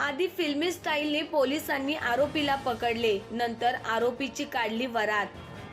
आधी फिल्मी स्टाईलने पोलिसांनी आरोपीला पकडले. नंतर आरोपीची काढली वरात.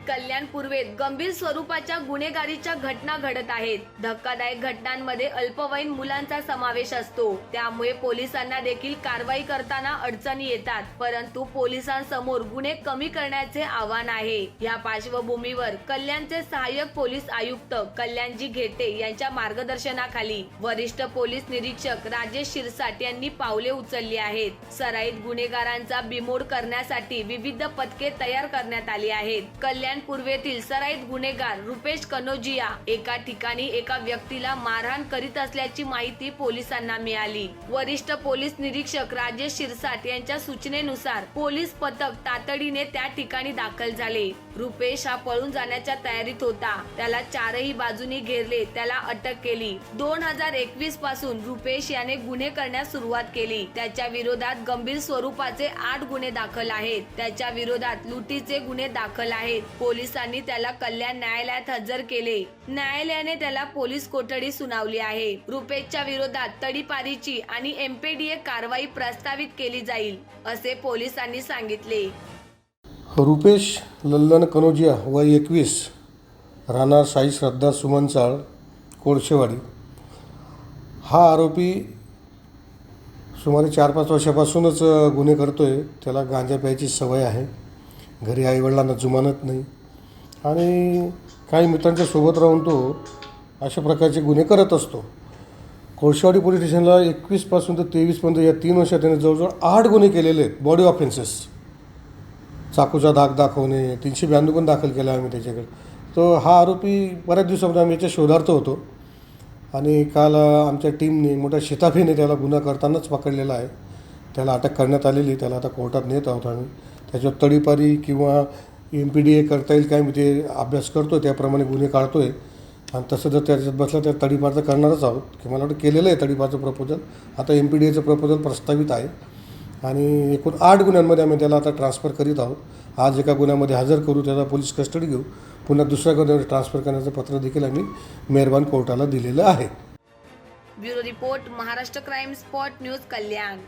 कल्याण पूर्वेत गंभीर स्वरूपाच्या गुन्हेगारीच्या घटना घडत आहेत. धक्कादायक घटनांमध्ये अल्पवयीन मुलांचा समावेश असतो. त्यामुळे पोलिसांना देखील कारवाई करताना अडचणी येतात. परंतु पोलिसांसमोर गुन्हे कमी करण्याचे आव्हान आहे. या पार्श्वभूमीवर कल्याणचे सहाय्यक पोलीस आयुक्त कल्याणजी घेटे यांच्या मार्गदर्शनाखाली वरिष्ठ पोलीस निरीक्षक राजेश शिरसाट यांनी पावले उचलली आहेत. सराईत गुन्हेगारांचा बिमोड करण्यासाठी विविध पथके तयार करण्यात आली आहेत. कल्याण पूर्वेतील सराईत गुन्हेगार रुपेश कनोजिया एका ठिकाणी एका व्यक्तीला मारहाण करीत असल्याची माहिती पोलिसांना मिळाली. वरिष्ठ पोलीस निरीक्षक राजेश शिरसाट यांच्या सूचनेनुसार पोलीस पथक तातडीने त्या ठिकाणी दाखल झाले. रुपेश हा पळून जाण्याच्या तयारीत होता. त्याला चारही बाजूनी घेरले त्याला अटक केली. दोन हजार एकवीसपासून रुपेश याने गुन्हे करण्यास सुरुवात केली. त्याच्या विरोधात गंभीर स्वरूपाचे आठ गुन्हे दाखल आहेत. त्याच्या विरोधात लुटीचे गुन्हे दाखल आहेत. पोलिसांनी त्याला कल्याण न्यायालयात हजर केले. न्यायालयाने त्याला पोलीस कोठडी सुनावली आहे. रुपेशच्या विरोधात तडीपारीची आणि एमपीडीए कारवाई प्रस्तावित केली जाईल असे पोलिसांनी सांगितले. रुपेश लल्लन कनोजिया वय एकवीस राहणार साई श्रद्धा सुमन चाळ कोळशेवाडी. हा आरोपी सुमारे चार पाच वर्षापासूनच गुन्हे करतो आहे त्याला गांजा प्यायची सवय आहे. घरी आईवडिलांना जुमानत नाही. आणि काही मित्रांच्या सोबत राहून तो अशा प्रकारचे गुन्हे करत असतो. कोळशेवाडी पोलीस स्टेशनला एकवीसपासून ते तेवीसपर्यंत या तीन वर्षात त्याने जवळजवळ आठ गुन्हे केलेले आहेत. Body offences. चाकूचा धाक दाखवणे तीनशे ब्याण्णव पण दाखल केला आम्ही त्याच्याकडे. तो हा आरोपी बऱ्याच दिवसामध्ये आम्ही याच्या शोधार्थ होतो. आणि काल आमच्या टीमने मोठ्या शिताफीने त्याला गुन्हा करतानाच पकडलेला आहे. त्याला अटक करण्यात आलेली त्याला आता कोर्टात नेत आहोत आम्ही. त्याच्यावर तडीपारी किंवा एम पी डी ए करता येईल काय मी ते अभ्यास करतो त्याप्रमाणे गुन्हे काढतो आहे आणि तसं जर त्याच्यात बसला तर तडीपार तर करणारच आहोत. की मला वाटतं केलेलं आहे तडीपारचं प्रपोजल आता एम पी डी एचं प्रपोजल प्रस्तावित आहे. आणि एकूण आठ गुन्ह्यांमध्ये आम्ही त्याला आता ट्रान्सफर करीत आहोत. आज एका गुन्ह्यामध्ये हजर करू त्याला पोलीस कस्टडी घेऊ. पुन्हा दुसऱ्या गुन्ह्यावर ट्रान्सफर करण्याचं पत्र देखील आम्ही मेहरबान कोर्टाला दिलेलं आहे. Bureau report Maharashtra crime spot news Kalyan.